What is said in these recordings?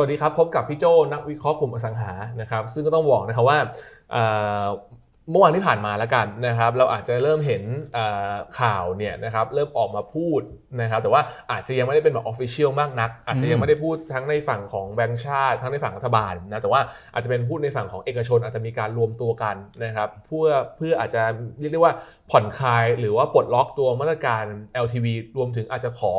สวัสดีครับ พบกับพี่โจนักวิเคราะห์กลุ่มอสังหานะครับ ซึ่งก็ต้องบอกนะครับว่าเมื่อวานที่ผ่านมาแล้วกันนะครับ เราอาจจะเริ่มเห็นข่าวเนี่ยนะครับเริ่มออกมาพูดนะครับ แต่ว่าอาจจะยังไม่ได้เป็นแบบออฟฟิเชียลมากนัก อาจจะยังไม่ได้พูดทั้งในฝั่งของแบงก์ชาติ ทั้งในฝั่งรัฐบาลนะแต่ว่าอาจจะเป็นพูดในฝั่งของเอกชนอาจจะมีการรวมตัวกันนะครับเพื่อเพื่ออาจจะเรียกได้ว่า ผ่อนคลายหรือว่าปลดล็อกตัวมาตรการ LTV รวมถึงอาจจะขอ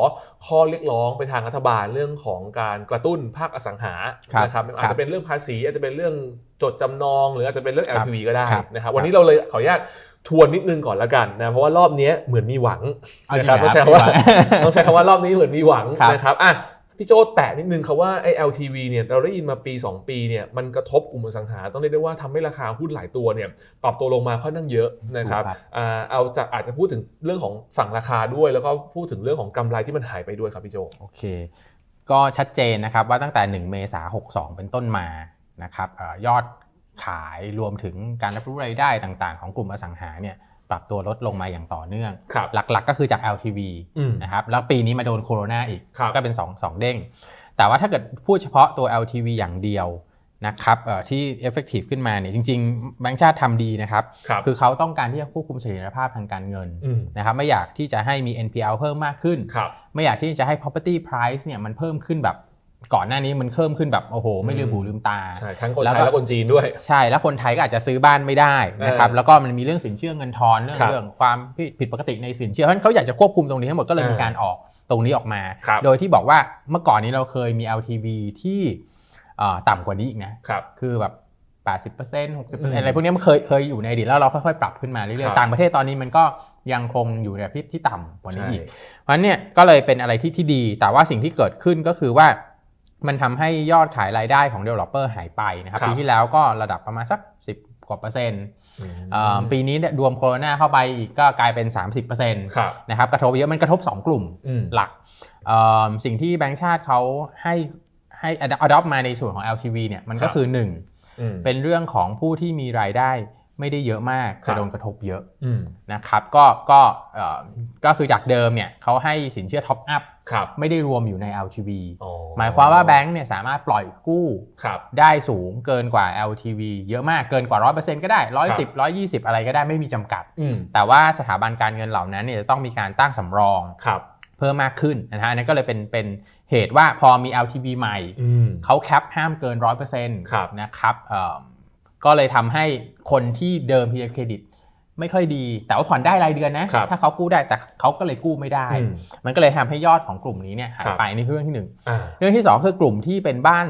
ข้อเรียกร้องไปทางรัฐบาลเรื่องของการกระตุ้นภาคอสังหาครับนะครับอาจครัจะบเป็นเรื่องภาษีอาจจะเป็นเรื่องจดจำนอง หรืออาจจะเป็นเรื่องครับ LTV ก็ได้ครับนะครับวันนี้เราเลยขออนุญาตทวนนิดนึงก่อนละกันนะเพราะว่ารอบเนี้ยเหมือนมีหวังเอาจรินะงครับเหรต้องอใช้ครับคำว่าต้องใช้คำว่ารอบนี้เหมือนมีหวังครับนะครับอะ พี่โจแตะนิดนึงครับว่าไอ้ LTV เนี่ยเราได้ยินมาปี 2 ปีเนี่ยมันกระทบกลุ่มอสังหา ต้องเรียกได้ว่าทำให้ราคาหุ้นหลายตัวเนี่ยปรับตัวลงมาค่อนข้างเยอะนะครับถูกครับอ่าเอาจากอาจจะพูดถึงเรื่องของฝั่งราคาด้วย แล้วก็พูดถึงเรื่องของกำไรที่มันหายไปด้วยครับพี่โจโอเค ก็ชัดเจนนะครับว่าตั้งแต่ 1 เมษายน62 เป็นต้นมานะครับเอ่อยอดขายรวมถึงการรับรู้รายได้ต่างๆ ของกลุ่มอสังหาเนี่ย ปรับตัวลดลงมาอย่างต่อเนื่องครับหลักๆก็คือจาก LTV อืมนะครับ แล้วปีนี้มาโดนโควิดอีกครับก็เป็น2 2เด้ง แต่ว่าถ้าเกิดพูดเฉพาะตัว LTV อย่างเดียวนะครับเอ่อที่ effective ขึ้นมาเนี่ยจริงๆแบงก์ชาติทำดีนะครับครับคือเขาต้องการที่จะควบคุมเสถียรภาพทางการเงินอืมนะครับไม่อยากที่จะให้มี NPL เพิ่มมากขึ้นครับไม่อยากที่จะให้ property price เนี่ยมันเพิ่มขึ้นแบบ ก่อนหน้านี้มันเพิ่มขึ้นแบบโอ้โห ไม่ลืมหูลืมตาใช่ทั้งคนแล้วไทก็ยและคนจีนด้วย ใช่แล้วคนไทยก็อาจจะซื้อบ้านไม่ได้นะครับเออแล้วก็มันมีเรื่องสินเชื่อเงินทอนเรื่องครับเรื่องความผิดปกติในสินเชื่อเพราะฉะนั้นเขาอยากจะควบคุมตรงนี้ทั้งหมดก็เลยเออมีการออกตรงนี้ออกมาครับโดยที่บอกว่าเมื่อก่อนนี้เราเคยมี LTV ที่เอ่อต่ำกว่านี้อีกนะครับคือแบบ80% 60%อืมอะไรพวกนี้มันเคยเคยอยู่ในอดีตแล้วเราค่อยๆปรับขึ้นมาเรื่ครัอยบๆต่างประเทศตอนนี้มันก็ยังคงอยู่ในที่ที่ต่ำกว่านี้ใช่อีก เพราะฉะนั้นเนี่ยก็เลยเป็นอะไรที่ที่ดี แต่ว่าสิ่งที่เกิดขึ้นก็คือว่า มันทำให้ยอดขายรายได้ของ developer หายไปนะครับครับปีที่แล้วก็ระดับประมาณสัก 10กว่าเปอร์เซ็นต์อืมเอ่อปีนี้เนี่ยรวมโควิดเข้าไปอีกก็กลายเป็น 30%เปอร์เซ็นต์ครับนะครับกระทบเยอะมันกระทบ 2 กลุ่มอืมหลักเอ่อสิ่งที่แบงก์ชาติเขาให้ให้ adopt มาในส่วนของ LTV เนี่ยมันก็ครับคือ1อืมเป็นเรื่องของผู้ที่มีรายได้ ไม่ได้เยอะมากครัจะบโดนกระทบเยอะอืมนะครับก็ก็เอ่อก็คือจากเดิมเนี่ยเขาให้สินเชื่อท็อปอัพครับไม่ได้รวมอยู่ใน LTV อ๋อหมายความว่าแบงก์เนี่ยสามารถปล่อยกู้ครับได้สูงเกินกว่า LTV เยอะมากเกินกว่า 100%ก็ได้ 110 120 อะไรก็ได้ไม่มีจำกัดอืมแต่ว่าสถาบันการเงินเหล่านั้นเนี่ยจะต้องมีการตั้งสำรองครับเพิ่มมากขึ้นนะฮะอันนั้นก็เลยเป็นเป็นเหตุว่าพอมี LTV ใหม่อืมเขาแคปห้ามเกิน 100%ครับนะครับเอิ่ม ก็เลยทำให้คนที่เดิมพีเครดิตไม่ค่อยดี แต่ว่าผ่อนได้รายเดือนนะครับถ้าเขากู้ได้แต่เขาก็เลยกู้ไม่ได้อืมมันก็เลยทำให้ยอดของกลุ่มนี้เนี่ยหาครัยบไปนี่คือเรื่องที่หนึ่งอ่าเรื่องที่2คือกลุ่มที่เป็นบ้าน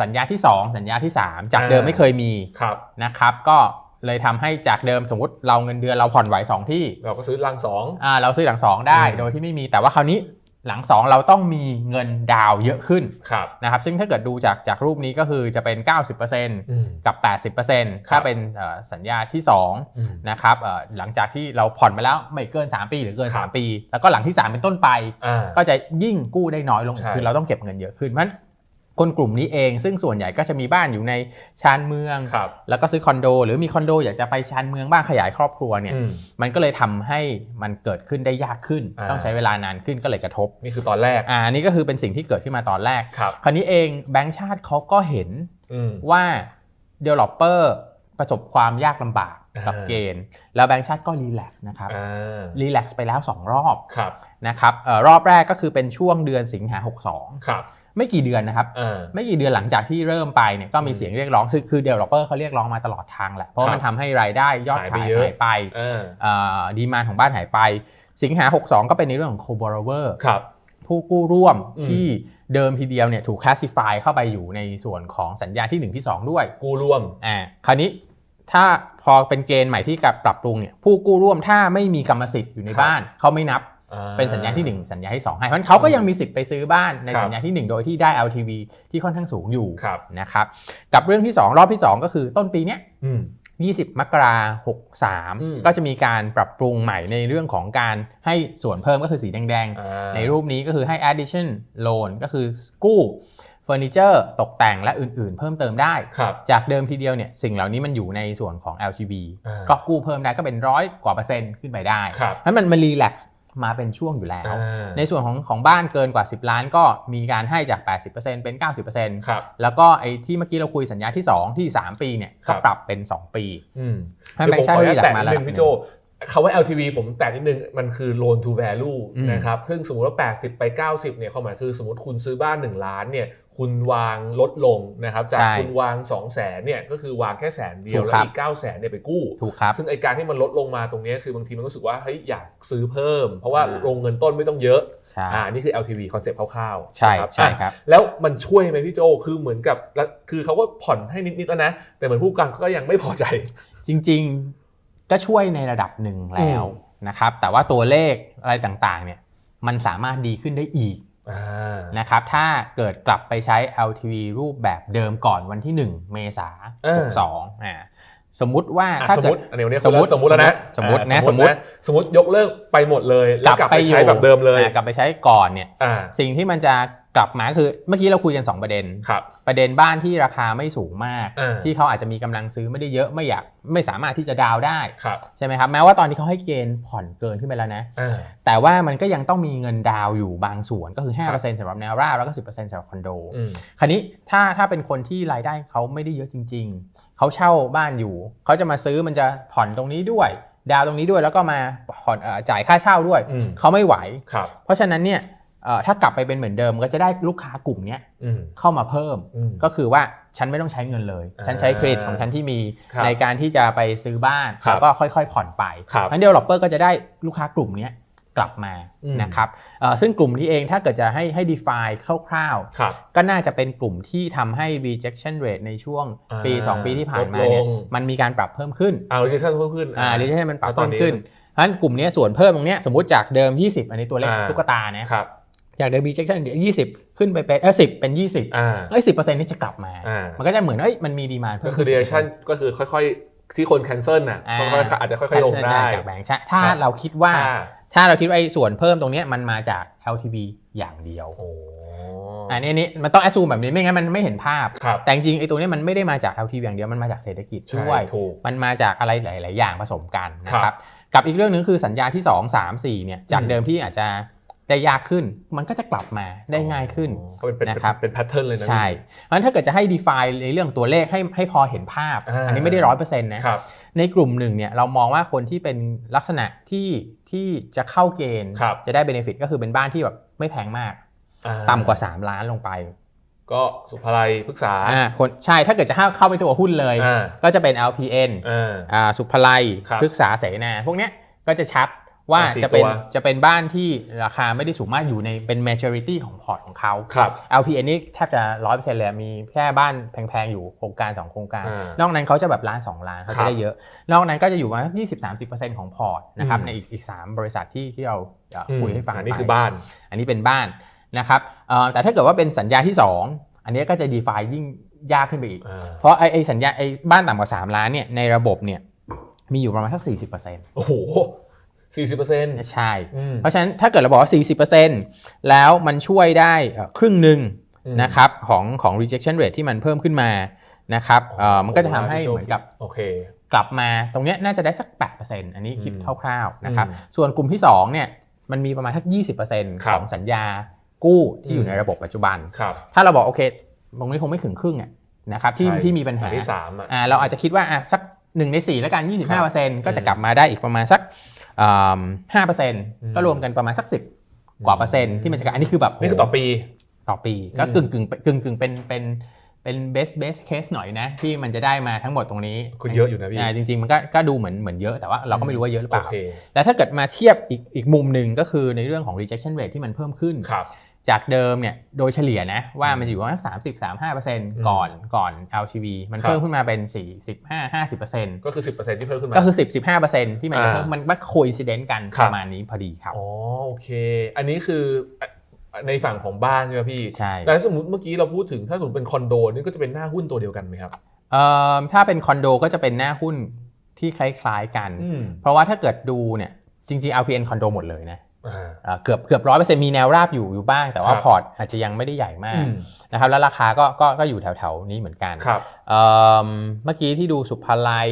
สัญญาที่ 2 สัญญาที่ 3 จากอ่าเดิมไม่เคยมีครับนะครับ ก็เลยทำให้จากเดิมสมมติเราเงินเดือนเราผ่อนไหว2ที่ เราก็ซื้อรังสองอ่าเราซื้อหลัง2ได้อืมโดยที่ไม่มีแต่ว่าคราวนี้ หลัง 2 เราต้องมีเงินดาวน์เยอะขึ้นครับนะครับซึ่งถ้าเกิดดูจากจากรูปนี้ก็คือจะเป็น 90%อืมกับ 80%ถ้าเป็นเอ่อสัญญาที่2อืมนะครับเอ่อหลังจากที่เราผ่อนมาแล้วไม่เกิน 3 ปีหรือเกินครับ3ปี แล้วก็หลังที่ 3 เป็นต้นไปอ่าก็จะยิ่งกู้ได้น้อยลงใช่คือเราต้องเก็บเงินเยอะขึ้นเพราะฉะนั้น คนกลุ่มนี้เอง ซึ่งส่วนใหญ่ก็จะมีบ้านอยู่ในชานเมืองครับแล้วก็ซื้อคอนโด หรือมีคอนโดอยากจะไปชานเมืองบ้างขยายครอบครัวเนี่ยอืมมันก็เลยทำให้มันเกิดขึ้นได้ยากขึ้นอ่าต้องใช้เวลานานขึ้นก็เลยกระทบนี่คือตอนแรกอ่าอันนี้ก็คือเป็นสิ่งที่เกิดขึ้นมาตอนแรกครับคราวนี้เองแบงก์ชาติเขาก็เห็นอืมว่า developer ประสบความยากลำบากกับอ่าเกณฑ์ แล้วแบงก์ชาติก็รีแลกซ์นะครับอ่ารีแลกซ์ไปแล้ว 2 รอบครับนะครับเออรอบแรกก็คือเป็นช่วงเดือนสิงหาครับ62 ไม่กี่เดือนนะครับอ่าไม่กี่เดือนหลังจากที่เริ่มไปเนี่ยก็มีอืมเสียงเรียกร้องคือคือ developer เขาเรียกร้องมาตลอดทางแหละเพราะครับมันทำให้รายได้ยอดหายไปขายเยอะหายไปอ่าดีมานของบ้านหายไป สิงหา 62 ก็เป็นในเรื่องของ co-borrower ครับผู้กู้ร่วมอืมที่เดิมทีเดียวเนี่ยถูก classify เข้าไปอยู่ในส่วนของสัญญาที่ 1 ที่ 2 ด้วย กู้ร่วมอ่าคราวนี้ถ้าพอเป็นเกณฑ์ใหม่ที่กับปรับปรุงเนี่ยผู้กู้ร่วมถ้าไม่มีกรรมสิทธิ์อยู่ในครับบ้านเขาไม่นับอ่า เป็นสัญญาที่ 1 สัญญาที่ 2 ให้เพราะฉะนั้นเขาก็ยังมีสิทธิ์ไปซื้อบ้านในครับสัญญาที่ 1 โดยที่ได้ LTV ที่ค่อนข้างสูงอยู่ครับนะครับกับเรื่องที่ 2 รอบที่ 2 ก็คือต้นปีเนี้ยอืม20 มกราคมอืม63ก็จะมีการปรับปรุงใหม่ในเรื่องของการให้ส่วนเพิ่มก็คือสีแดงอ่าๆในรูปนี้ก็คือให้ addition loan ก็คือกู้เฟอร์นิเจอร์ตกแต่งและอื่นๆ เพิ่มเติมได้ครับจากเดิมทีเดียวเนี่ยสิ่งเหล่านี้มันอยู่ในส่วนของ LTV อ่าก็กู้เพิ่มได้ก็เป็นร้อยกว่าเปอร์เซ็นต์ขึ้นไปได้ครับเพราะฉะนั้นมันมันรีแลกซ์ มาเป็นช่วงอยู่แล้วอ่าในส่วนของของบ้านเกินกว่า 10 ล้านก็มีการให้จาก 80%เป็น 90%ครับแล้วก็ไอ้ที่เมื่อกี้เราคุยสัญญาที่ 2 ที่ 3 ปีเนี่ยครัก็บปรับเป็น 2 ปีอืมให้เดี๋ยวผมแบงค์ชาขติออนุญาตหลัแตะกมานิดนึงระดับพี่โจคำว่า LTV ผมแตะนิดนึง มันคือ loan to value อืมนะครับซึ่งสมมติว่า 80 ไป 90 เนี่ยความหมายคือสมมติคุณซื้อบ้าน 1 ล้านเนี่ย คุณวางลดลงนะครับจากใช่คุณวาง2 0 0แสนเนี่ยก็คือวางแค่แสนเดียวถูกแล้ครัวบอีก9 0 0แสนเนี่ยไปกู้ถูกครับซึ่งไอการที่มันลดลงมาตรงเนี้ยคือบางทีมันรู้สึกว่าเฮ้ยอยากซื้อเพิ่ม เพราะว่าอ่าลงเงินต้นไม่ต้องเยอะใช่อ่านี่คือ LTV คอนเซ็ปต์คร่าวๆใช่นะใช่อะครับ แล้วมันช่วยไหมพี่โจคือเหมือนกับแล้วคือเขาก็ผ่อนให้นิดๆแล้วนะ แต่เหมือนผู้กลางก็ยังไม่พอใจ จริงๆก็ช่วยในระดับหนึ่งแล้วนะครับแต่ว่าตัวเลขอะไรต่างๆเนี่ยมันสามารถดีขึ้นได้อีกอ่า นะครับถ้าเกิดกลับไปใช้ LTV รูปแบบเดิมก่อนวันที่ 1 เมษาเออ62อ่าสมมุติว่าอะถ้าสมเกิมดติอันนี้วันนี้สมมุติสมมติแล้วนะสมมุตินะอ่าสมมุติสมมติยกเลิกไปหมดเลย แล้วกลับไปใช้แบบเดิมเลยอ่ากลับไปใช้ก่อนเนี่ยอ่าสิ่งที่มันจะ กลับมาคือเมื่อกี้เราคุยกัน 2 ประเด็นครับ ประเด็นบ้านที่ราคาไม่สูงมากอ่าที่เขาอาจจะมีกำลังซื้อไม่ได้เยอะไม่อยากไม่สามารถที่จะดาวน์ได้ครับใช่ไหมครับแม้ว่าตอนนี้เขาให้เกณฑ์ผ่อนเกินขึ้นไปแล้วนะอ่าแต่ว่ามันก็ยังต้องมีเงินดาวน์อยู่บางส่วนก็คือครับ5%สำหรับแนวราบแล้วก็ 10%สำหรับคอนโดอืมคราวนี้ถ้าถ้าเป็นคนที่รายได้เขาไม่ได้เยอะจริง ๆเขาเช่าบ้านอยู่เขาจะมาซื้อมันจะผ่อนตรงนี้ด้วยดาวน์ตรงนี้ด้วยแล้วก็มาผ่อนเอ่อจ่ายค่าเช่าด้วยอืมเขาไม่ไหวครับเพราะฉะนั้นเนี่ยเอ่อ ถ้ากลับไปเป็นเหมือนเดิมก็จะได้ลูกค้ากลุ่มเนี้ยอืมเข้ามาเพิ่มอืมก็คือว่าฉันไม่ต้องใช้เงินเลยอ่าฉันใช้เครดิตของฉันที่มีครับในการที่จะไปซื้อบ้านครับแล้วก็ค่อยๆผ่อนไปครับงั้นเดเวลลอปเปอร์ก็จะได้ลูกค้ากลุ่มเนี้ยกลับมาอืมนะครับเอ่อซึ่งกลุ่มนี้เองถ้าเกิดจะให้ให้ define คร่าวครับๆก็น่าจะเป็นกลุ่มที่ทำให้ rejection rate ในช่วงปีอ่า2ปีที่ผ่านมาเนี่ยลดลงมันมีการปรับเพิ่มขึ้นอ่า rejection เพิ่มขึ้นอ่า rejection มันปรับแล้วตอเพิ่มขึ้นเพราะฉะนั้นกลุ่มเนี้ยส่วนเพิ่มตรงเนี้ยสมมติจากเดิม 20 อันนี้ตัวเลขอ่าตุ๊กตานะครับ จากเดิม rejection 20 ขึ้นไปเป็นเออ10เป็น 20อ่าเอ้ยสินี่จะกลับมา อ่ามันก็จะเหมือนเอ้ยมันมีดีมานเพิ่ก็มคือขึ้น reaction ก็คือค่อยๆ ที่คน cancel น่ะอ่าค่อยๆอาจจะค่อยๆลงได้จากแบงค์ใช่ถ้าครับเราคิดว่า อ่า ถ้าเราคิดว่าไอ้ส่วนเพิ่มตรงเนี้ยมันมาจาก LTV อย่างเดียวโอ้อันนี้อันนี้มันต้อง assume แบบนี้ไม่งั้นมันไม่เห็นภาพ ครับแต่จริงๆไอ้ตัวเนี้ยมันไม่ได้มาจาก LTV อย่างเดียวมันมาจากเศรษฐกิจใช่ด้วย ถูก มันมาจากอะไรหลาย ๆ อย่างผสมกันนะคครัรับบกับอีกเรื่องหนึงคือสัญญาที่ 2 3 4เนี่ยจากอืม เดิมที่อาจจะ ได้ยากขึ้นมันก็จะกลับมาได้ง่ายขึ้นก็เป็นเป็นนะครับเป็น pattern เลยนะใช่เพราะฉะนั้นถ้าเกิดจะให้ define ในเรื่องตัวเลขให้ให้พอเห็นภาพอ่าอันนี้ไม่ได้ร้อยเปอร์เซ็นต์นะครับในกลุ่มหนึ่งเนี่ยเรามองว่าคนที่เป็นลักษณะที่ที่จะเข้าเกณฑ์ครับจะได้เบนฟิตก็คือเป็นบ้านที่แบบไม่แพงมากอ่ต่ำกว่า 3 ล้านลงไป ก็สุภาลัยพฤกษาอ่าคนใช่ถ้าเกิดจะเข้าเข้าไปตัวหุ้นเลยอ่าก็จะเป็น LPN อ่าอ่าสุภาลัยครับพฤกษาเสนาพวกเนี้ยก็จะชัด ว่าอ่าสี่จะเป็นตัวจะเป็นบ้านที่ราคาไม่ได้สูงมากอยู่ในเป็น majority ของพอร์ตของเขาครับ LPN นี่แทบจะร้อยเปอร์เซ็นต์เลยมีแค่บ้านแพงๆ อยู่โครงการ 2 โครงการอ่านอกนั้นเขาจะแบบล้าน 2 ล้านเขาครัจะบได้เยอะ นอกนั้นก็จะอยู่ประมาณ20-30%ของพอร์ตนะครับอืมในอีกอีกสามบริษัทที่ที่เราเอ่ออคุยให้ฟังอันนี้ไปคือบ้าน อันนี้เป็นบ้านนะครับเอ่อแต่ถ้าเกิดว่าเป็นสัญญาที่ 2 อันนี้ก็จะ define ยิ่งยากขึ้นไปอีกอ่าเพราะไอ้ไอ้สัญญาไอ้บ้านต่ำกว่า 3 ล้านเนี่ยในระบบเนี่ยมีอยู่ประมาณสัก40%โอ้โห สี่สิบเปอร์เซ็นต์ใช่ เพราะฉะนั้นถ้าเกิดเราบอกว่า 40%แล้วมันช่วยได้เอ่อครึ่งหนึ่งอืมนะครับของของ rejection rate ที่มันเพิ่มขึ้นมานะครับเอ่อมันก็จะทำให้เหมือนกับโอเคกลับมาตรงเนี้ยน่าจะได้สัก 8%อันนี้คิดอืมคร่าวๆนะครับอืมส่วนกลุ่มที่2เนี่ยมันมีประมาณสัก 20%ครัขบองสัญญากู้ที่อยู่อืมในระบบปัจจุบันครับถ้าเราบอกโอเค ตรงนี้คงไม่ถึงครึ่งอะนะครับที่ใช่ที่มีปัญหาอันที่สามอะอ่าเราอาจจะคิดว่าอะสักหนึ่งในสี่แล้วกันครับ25%ก็จะกลับมาได้อีกประมาณสัก ห้าเปอร์เซ็นต์ก็รวมกันประมาณสัก10กว่าเปอร์เซ็นต์ที่มันจะกลับอันนี้คือแบบนี่คือต่อปีต่อปีก็อืมกึ่งกึ่งกึ่งกึ่งเป็นเป็นเป็น best best case หน่อยนะที่มันจะได้มาทั้งหมดตรงนี้ก็เยอะอยู่นะพี่าจริงๆ มันก็ก็ดูเหมือนเหมือนเยอะแต่ว่าเราก็ไม่รู้ว่าเยอะหรือเปล่าโอเคแล้วถ้าเกิดมาเทียบอีกอีกมุมหนึ่งก็คือในเรื่องของ rejection rate ที่มันเพิ่มขึ้นครับ จากเดิมเนี่ยโดยเฉลี่ยนะว่าอืมมันจะอยู่ประมาณสามสิบสามห้าเปอร์เซ็นต์ก่อนก่อน LTV มันครับเพิ่มขึ้นมาเป็นสี่สิบห้าห้าสิบเปอร์เซ็นต์ก็คือสิบเปอร์เซ็นต์ที่เพิ่มขึ้นมาก็คือสิบสิบห้าเปอร์เซ็นต์ที่มันจะอ่าเพิ่มมันมันโคอินซิเดนต์กันครัปบระมาณนี้พอดีครับอ๋อโอเค อันนี้คือในฝั่งของบ้านใช่ไหมพี่ใช่แต่สมมติเมื่อกี้เราพูดถึงถ้าสมมติเป็นคอนโดนี่ก็จะเป็นหน้าหุ้นตัวเดียวกันไหมครับเอ่อถ้าเป็นคอนโดก็จะเป็นหน้าหุ้นที่คล้ายๆกันอืมเพราะว่าถ้าเกิดดูเนี่ยจริงๆ LPN คอนโดหมดเลยนะอ่า เอ่อเกือบเกือบร้อยเปอร์เซ็นต์มีแนวราบอยู่อยู่บ้าง แต่ว่าครับพอร์ตอาจจะยังไม่ได้ใหญ่มาอืกมนะครับแล้วราคาก็ก็ก็อยู่แถวๆนี้เหมือนกันครับเอิ่มเมื่อกี้ที่ดูสุภาลัย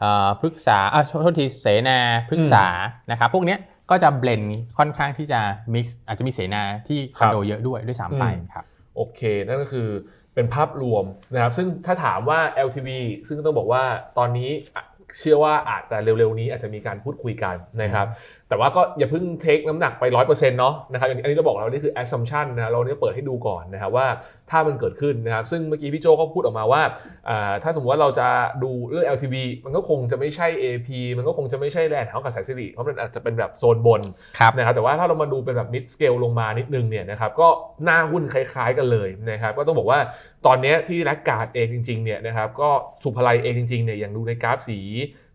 เอ่อพฤกษาอะโทษทีเสนาพฤกษานะครับพวกเนี้ยก็จะเบลนค่อนข้างที่จะ mix อาจจะมีเสนาที่คอนโดเยอะด้วยด้วยซ้ำไปอืมครับโอเค นั่นก็คือเป็นภาพรวมนะครับ ซึ่งถ้าถามว่า LTV ซึ่งต้องบอกว่าตอนนี้อะ เชื่อว่าอาจจะเร็วๆนี้อาจจะมีการพูดคุยกันนะครับแต่ว่าก็อย่าเพิ่งเทคน้ำหนักไป 100%เนาะนะครับอันนี้เราบอกแล้วนี่คือ assumption นะเราเนี่ยเปิดให้ดูก่อนนะครับว่าถ้ามันเกิดขึ้นนะครับซึ่งเมื่อกี้พี่โจก็พูดออกมาว่าอ่าถ้าสมมติว่าเราจะดูเรื่อง LTV มันก็คงจะไม่ใช่ AP มันก็คงจะไม่ใช่แลนด์เฮาส์กับสายสิริเพราะมันอาจจะเป็นแบบโซนบนครับนะครับแต่ว่าถ้าเรามาดูเป็นแบบ mid scale ลงมานิดนึงเนี่ยนะครับก็หน้าหุ้นคล้ายๆกันเลยนะครับก็ต้องบอกว่า ตอนเนี้ยที่แลกการ์ดเองจริงๆเนี่ยนะครับก็สุภาลัยเองจริงๆเนี่ยอย่างดูในกราฟสี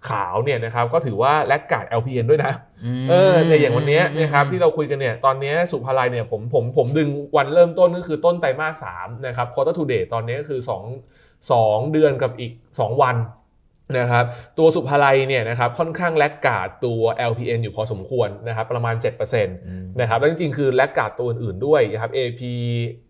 ขาวเนี่ยนะครับก็ถือว่าแลกการ์ด LPN ด้วยนะเออในอย่างวันเนี้ยนะครับที่เราคุยกันเนี่ยตอนเนี้ยสุภาลัยเนี่ยผมผมผมดึงวันเริ่มต้นก็คือต้นไตรมาสสามนะครับ quarter to date ตอนนี้ก็คือ 2 2 เดือนกับอีก 2 วัน นะครับตัวสุภาลัยเนี่ยนะครับค่อนข้างแลกการ์ดตัว LPN อยู่พอสมควรนะครับประมาณ 7%นะครับแล้วจริงๆ คือแลกการ์ดตัวอื่นๆด้วยนะครับ AP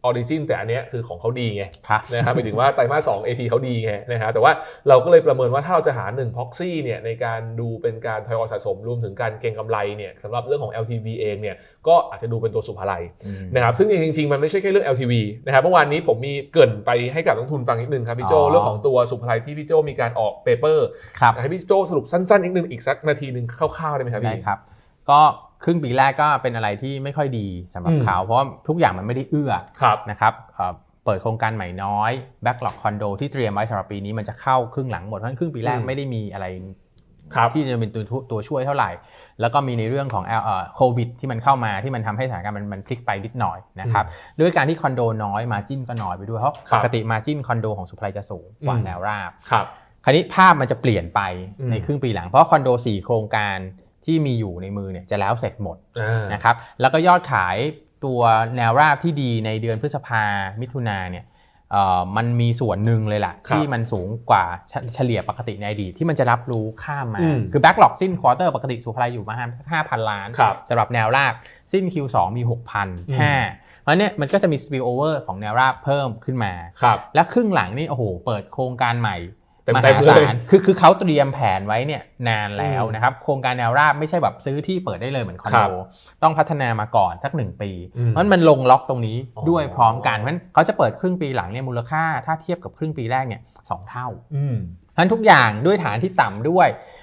Origin แต่อันเนี้ยคือของเขาดีไงครับนะครับหมายถึงว่าไตรมาส 2 AP เขาดีไงนะครับแต่ว่าเราก็เลยประเมินว่าถ้าเราจะหา1 proxy เนี่ยในการดูเป็นการทยอยสะสมรวมถึงการเก็งกำไรเนี่ยสำหรับเรื่องของ LTV เองเนี่ยก็อาจจะดูเป็นตัวสุภาลัยนะครับซึ่งจริงๆ มันไม่ใช่แค่เรื่อง LTV นะครับเมื่อวานนี้ผมมีเกรินไปให้กับนักลงทุนฟังนิดนึงครับพี่โจอ๋อเรื่องของตัวสุภาลัยที่พี่โจมีการออกเปเปอร์ครับให้พี่โจสรุปสั้นๆนิดนึงอีกสักนาทีหนึ่งคร่าวๆได้ไหมครับได้พี่ครับก็ครึ่งปีแรกก็เป็นอะไรที่ไม่ค่อยดีสำหรับอืมเขา เพราะว่าทุกอย่างมันไม่ได้เอื้อครับนะครับเอ่อเปิดโครงการใหม่น้อย Backlog คอนโดที่เตรียมไว้สำหรับปีนี้มันจะเข้าครึ่งหลังหมดเพราะฉะนั้นครึ่งปีแรกอืมไม่ได้มีอะไรครับ ที่จะเป็นตัวตัวช่วยเท่าไหร่ แล้วก็มีในเรื่องของเอ่อโควิด ที่มันเข้ามาที่มันทำให้สถานการณ์มันมันพลิกไปนิดหน่อยนะครับด้วยการที่คอนโดน้อยมาจิ้นก็น้อยไปด้วยเพราะครัปบกติมาจิ้นคอนโดของสุพไลจะสูงกว่าอืมแนวราบครับคราวนี้ภาพมันจะเปลี่ยนไปอืมในครึ่งปีหลังเพราะคอนโด 4 โครงการที่มีอยู่ในมือเนี่ยจะแล้วเสร็จหมดอ่านะครับแล้วก็ยอดขายตัวแนวราบที่ดีในเดือนพฤษภามิถุนาเนี่ยเอ่อ มันมีส่วนหนึ่งเลยแหละครับที่มันสูงกว่าเฉเฉลี่ยปกติในอดีตที่มันจะรับรู้ข้ามมาอืมคือ backlog สิ้นควอเตอร์ปกติสุภาลัยอยู่ประมาณ5,000ล้านครับสำหรับแนวราบสิ้น Q2 มีอืม6,005เพราะเนี่ยมันก็จะมี spill over ของแนวราบเพิ่มขึ้นมาครับและครึ่งหลังนี่โอ้โหเปิดโครงการใหม่เต็ มมเต็มหาเลยศาลคือคือเขาเตรียมแผนไว้เนี่ยนานแล้วอืมนะครับ โครงการแนวราบไม่ใช่แบบซื้อที่เปิดได้เลยเหมือนคอนครัโดบต้องพัฒนามาก่อนสักหนึ่งปีอืมเพราะฉะนั้นมันลงล็อกตรงนี้อ๋อด้วยพร้อมกันเพราะฉะนั้นเขาจะเปิดครึ่งปีหลังเนี่ยมูลค่าถ้าเทียบกับครึ่งปีแรกเนี่ยสองเท่าอืมเพราะฉะนั้นทุกอย่างด้วยฐานที่ต่ำด้วยเอ่อ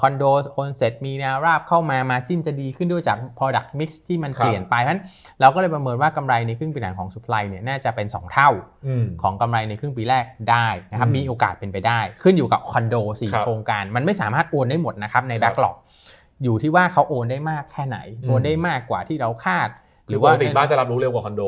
คอนโดโอนเสร็จมีแนวราบเข้ามามาจิ้นจะดีขึ้นด้วยจาก product mix ที่มันครับเปลี่ยนไปเพราะฉะนั้นเราก็เลยประเมินว่ากำไรในครึ่งปีหลังของ supply เนี่ยน่าจะเป็น 2 เท่าอืมของกำไรในครึ่งปีแรกได้นะครับอืมมีโอกาสเป็นไปได้ ขึ้นอยู่กับคอนโดสี่ครับโครงการมันไม่สามารถโอนได้หมดนะครับในครับแบ็กหลอกอยู่ที่ว่าเขาโอนได้มากแค่ไหนอืมโอนได้มากกว่าที่เราคาด หรือว่าปกติบ้านจะรับรู้เร็วกว่าคอนโด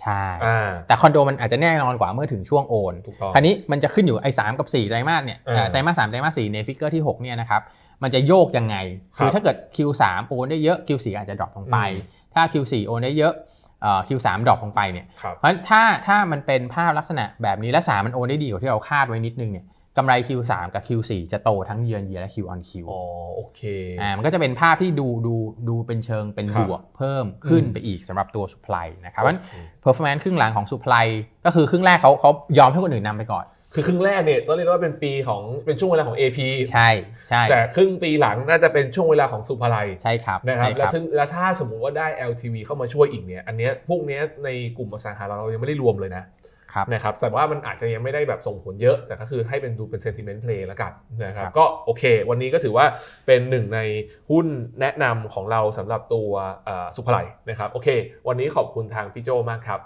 ใช่อ่าแต่คอนโดมันอาจจะแน่นอนกว่าเมื่อถึงช่วงโอนถูกต้องคราวนี้มันจะขึ้นอยู่ไอ้สามกับ4ไตรมาสเนี่ยเออเอ่อไตรมาสสามไตรมาสสี่ในฟิกเกอร์ที่6เนี่ยนะครับมันจะโยกยังไงครับคือถ้าเกิด Q3 โอนได้เยอะ Q4 อาจจะดรอปลงไปอืมถ้า Q4 โอนได้เยอะเอ่อ Q3 ดรอปลงไปเนี่ยครับเพราะฉะนั้นถ้าถ้ามันเป็นภาพลักษณะแบบนี้และสามมันโอนได้ดีกว่าที่เราคาดไว้นิดนึงเนี่ย กำไร Q3 กับ Q4 จะโตทั้งเยือนเยียและ Q on Q อ๋อโอเคอ่ามันก็จะเป็นภาพที่ดูดูดูเป็นเชิงเป็นครับบวกเพิ่มขึ้นอืมไปอีกสำหรับตัว supply นะครับเพราะฉะนั้นโอเค performance ครึ่งหลังของ supply ก็คือครึ่งแรกเขาเขายอมให้คนอื่นนำไปก่อน คือครึ่งแรกเนี่ยต้องเรียกว่าเป็นปีของเป็นช่วงเวลาของ AP ใช่ใช่แต่ครึ่งปีหลังน่าจะเป็นช่วงเวลาของสุภาลัยใช่ครับนะครับใช่แล้วซึ่งแล้วถ้าสมมุติว่าได้ LTV เข้ามาช่วยอีกเนี่ยอันเนี้ยพวกเนี้ยในกลุ่มอสังหาเรายังไม่ได้รวมเลยนะครับ นะครับแต่ว่ามันอาจจะยังไม่ได้แบบส่งผลเยอะ แต่ก็คือให้เป็นดูเป็น sentiment play แล้วกันนะครับครับก็โอเค วันนี้ก็ถือว่าเป็นหนึ่งในหุ้นแนะนำของเราสำหรับตัวเอ่อสุภาลัยนะครับโอเค วันนี้ขอบคุณทางพี่โจมากครับ